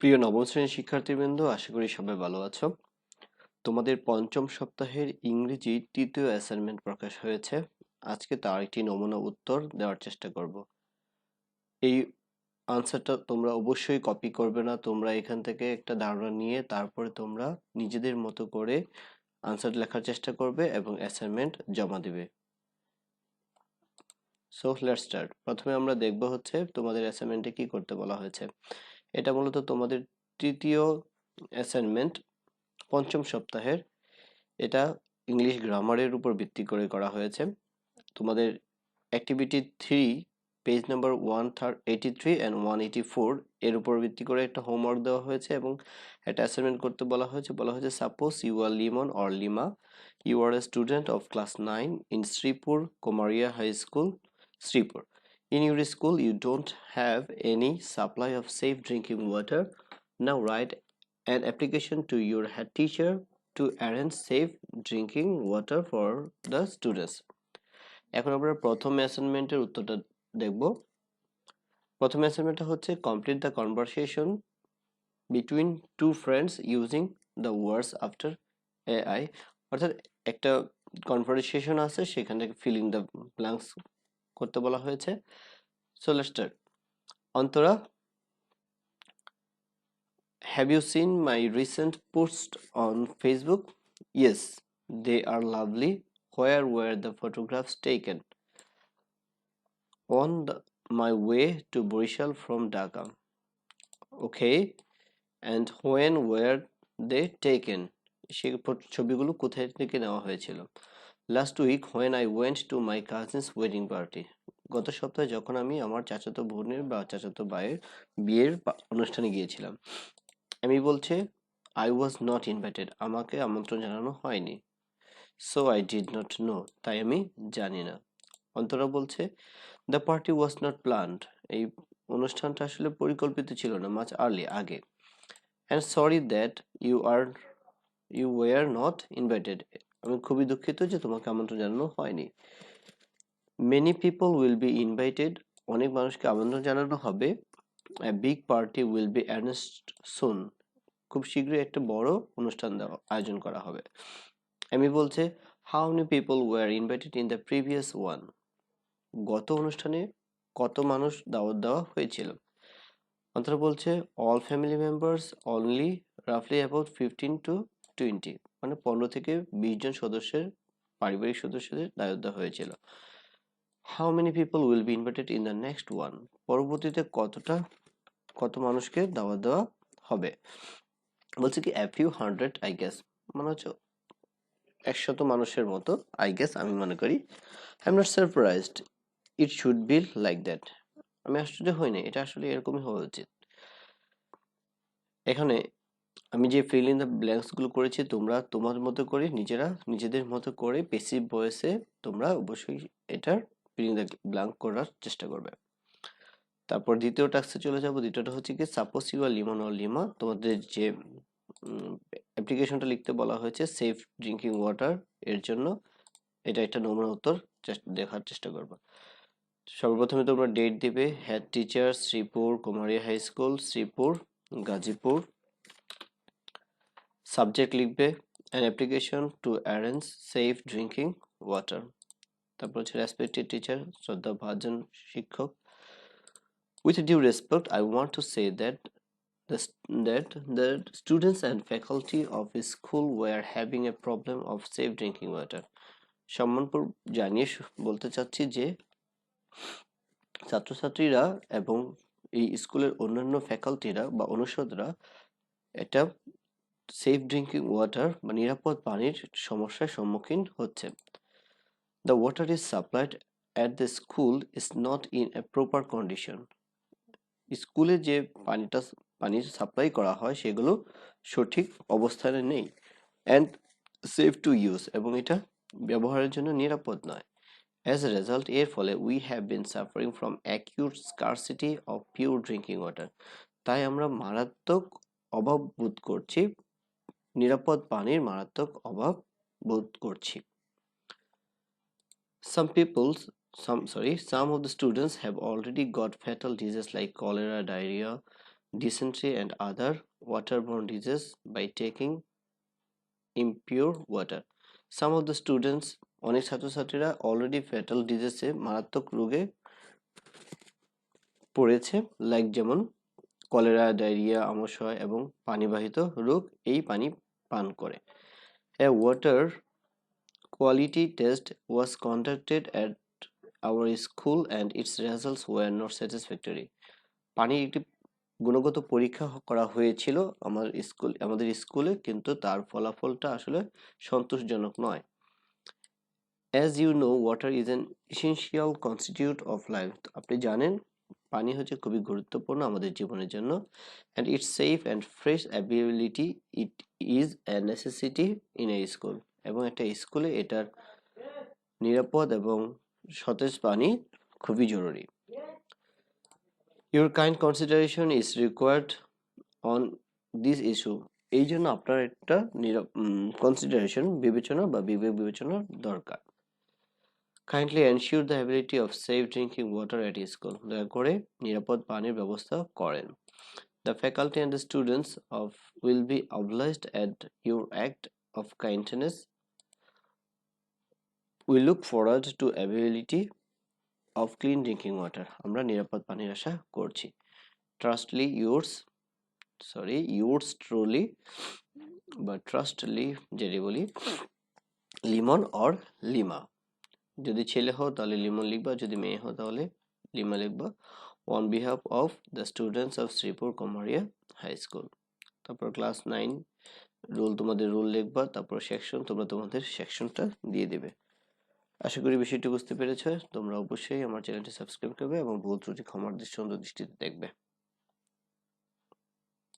প্রিয় নবম শ্রেণির শিক্ষার্থীবৃন্দ, আশা করি সবাই ভালো আছো। তোমাদের পঞ্চম সপ্তাহের ইংরেজি তৃতীয় অ্যাসাইনমেন্ট প্রকাশ হয়েছে। আজকে তার একটি নমুনা উত্তর দেওয়ার চেষ্টা করব। এই আনসারটা তোমরা অবশ্যই কপি করবে না। তোমরা এখান থেকে একটা ধারণা নিয়ে তারপরে তোমরা নিজেদের মতো করে আনসার লেখার চেষ্টা করবে এবং অ্যাসাইনমেন্ট জমা দিবে। সো লেটস স্টার্ট প্রথমে আমরা দেখব হচ্ছে তোমাদের অ্যাসাইনমেন্টে কি করতে বলা হয়েছে। এটা মূলত তোমাদের তৃতীয় অ্যাসাইনমেন্ট পঞ্চম সপ্তাহের। এটা ইংলিশ গ্রামারের উপর ভিত্তি করে করা হয়েছে। তোমাদের activity three page number one third eighty three and one eighty four এর উপর ভিত্তি করে একটা হোমওয়ার্ক দেওয়া হয়েছে এবং একটা অ্যাসাইনমেন্ট করতে বলা হয়েছে। বলা হয়েছে suppose you are Limon or Lima you are a student of class nine in Sripur Komaria high school Sripur In your school, you don't have any supply of safe drinking water. Now write an application to your head teacher to arrange safe drinking water for the students. এখন আমরা প্রথম অ্যাসাইনমেন্টের উত্তরটা দেখব প্রথম অ্যাসাইনমেন্টটা হচ্ছে complete the conversation between two friends using the words after AI অর্থাৎ একটা কনভারসেশন আছে সেখান থেকে ফিলিং দ্য ব্ল্যাঙ্কস করতে বলা হয়েছে so let's start Antara Have you seen my recent post on Facebook? Yes, they are lovely. Where were the photographs taken? On the, my way to Borishal from Dhaka. Okay, and when were they taken? সে ছবিগুলো কোথায় থেকে নেওয়া হয়েছিল last week when I went to my cousin's wedding party গত সপ্তাহে যখন আমি আমার চাচাতো বোনের বা চাচাতো ভাইয়ের বিয়ের অনুষ্ঠানে গিয়েছিলাম, আমি বলছে আই ওয়াজ নট ইনভাইটেড আমাকে আমন্ত্রণ জানানো হয়নি। So I did not know তাই আমি জানি না। অন্তরা বলছে the party was not planned এই অনুষ্ঠানটা আসলে পরিকল্পিত ছিল না মাছ আর্লি আগে। And sorry that you are you were not invited আমি খুবই দুঃখিত যে তোমাকে আমন্ত্রণ জানানো হয়নি। Many people will be invited অনেক মানুষকে আমন্ত্রণ জানানো হবে। Big party will be announced soon খুব শীঘ্রই একটা বড় অনুষ্ঠান আয়োজন করা হবে। আমি বলছে how many people were invited in the previous one? গত অনুষ্ঠানে কত মানুষ দাওয়াত দেওয়া হয়েছিল? অন্তরা বলছে অল ফ্যামিলি মেম্বার্স অনলি রাফলি অ্যাবাউট ফিফটিন টু টোয়েন্টি মানে পনেরো থেকে বিশ জন সদস্যের, পারিবারিক সদস্যদের দায়িত্ব দেওয়া হয়েছিল। How many people will be invited in the next one পরবর্তীতে কতটা, কত মানুষকে দাওয়াত দেওয়া হবে? বলছে কি a few hundred I guess মনে হচ্ছে একশত মানুষের মতো আই গেস আমি মনে করি। I am not surprised it should be like that আমি আশ্চর্য হইনি, এটা আসলে এরকমই হওয়া উচিত। এখানে আমি যে ফিল ইন দ্য ব্ল্যাঙ্কসগুলো করেছি, তোমরা তোমার মতো করে নিজেরা নিজেদের মতো করে পেসিভ ভয়েসে তোমরা অবশ্যই এটার ফিলিং দ্য ব্ল্যাঙ্ক করার চেষ্টা করবে। তারপর দ্বিতীয় টাস্কে চলে যাব, দ্বিতীয়টা হচ্ছে কি suppose you are Limon or Lima তোমাদের যে অ্যাপ্লিকেশনটা লিখতে বলা হয়েছে সেফ ড্রিঙ্কিং ওয়াটার এর জন্য, এটা একটা নমুনা উত্তর দেখার চেষ্টা করবে। সর্বপ্রথমে তোমরা ডেট দিবে head teacher Sripur, Kumaria high school Sripur, Gazipur subject লিখবে an application to arrange safe drinking water তারপর হচ্ছে রেসপেক্টেড টিচার শ্রদ্ধা ভাজন শিক্ষক with due respect I say that the, st- that the students and faculty of a school were having a problem of safe drinking water. সম্মানপুর জানিয়ে বলতে চাচ্ছি যে ছাত্রছাত্রীরা এবং এই স্কুলের অন্যান্য ফ্যাকাল্টিরা বা অনুষদরা এটা সেফ ড্রিঙ্কিং ওয়াটার বা নিরাপদ পানির সমস্যার সম্মুখীন হচ্ছে। The water is supplied at the school is not in a proper condition স্কুলে যে পানিটা, পানির সাপ্লাই করা হয় সেগুলো সঠিক অবস্থানে নেই অ্যান্ড সেফ টু ইউজ এবং এটা ব্যবহারের জন্য নিরাপদ নয়। অ্যাজ এ রেজাল্ট এর ফলে we have been suffering from acute scarcity of pure drinking water তাই আমরা মারাত্মক অভাব বোধ করছি নিরাপদ পানির মারাত্মক অভাব বোধ করছি। Some peoples some sorry some of the students have already got fatal disease like cholera diarrhoea dysentery and other water borne disease by taking impure water some of the students অনেক ছাত্রছাত্রীরা অলরেডি ফ্যাটাল ডিজিজে মারাত্মক রোগে পড়েছে like যেমন cholera diarrhoea আমসয় এবং পানিবাহিত রোগ, এই পানি পান করে। A water quality test was conducted at our school and its results were not satisfactory পানির একটি গুণগত পরীক্ষা করা হয়েছিল আমার স্কুল, আমাদের স্কুলে, কিন্তু তার ফলাফলটা আসলে সন্তোষজনক নয়। As you know water is an essential constitute of life আপনি জানেন পানি হচ্ছে খুবই গুরুত্বপূর্ণ আমাদের জীবনের জন্য। And its safe and fresh ability it is a necessity in a school এবং একটা স্কুলে এটার নিরাপদ এবং সতেজ পানি খুবই জরুরি। Your kind consideration is required on this issue এই জন্য আপনার একটা কনসিডারেশন বিবেচনা বা বিবেক বিবেচনা দরকার। Kindly ensure the ability of safe drinking water at school দয়া করে নিরাপদ পানির ব্যবস্থা করেন। The faculty and students of will be obliged at your act of kindness we look forward to availability of clean drinking water আমরা নিরাপদ পানির আশা করছি। Trustly yours sorry yours truly বা ট্রাস্টলি যেটি বলি লিমন অর লিমা যদি ছেলে হও, তাহলে লিমন লিখবা। যদি মেয়ে হও, তাহলে লিমা লিখবা। On behalf of the students of Sripur Komaria high school তারপর ক্লাস নাইন রুল তোমাদের রুল লিখবা। তারপর সেকশন তোমরা তোমাদের সেকশনটা দিয়ে দেবে। আশা করি বিষয়টি বুঝতে পেরেছ। তোমরা অবশ্যই আমার চ্যানেলটি সাবস্ক্রাইব করবে এবং ভুল ত্রুটি ক্ষমার দৃষ্টি দৃষ্টিতে দেখবে।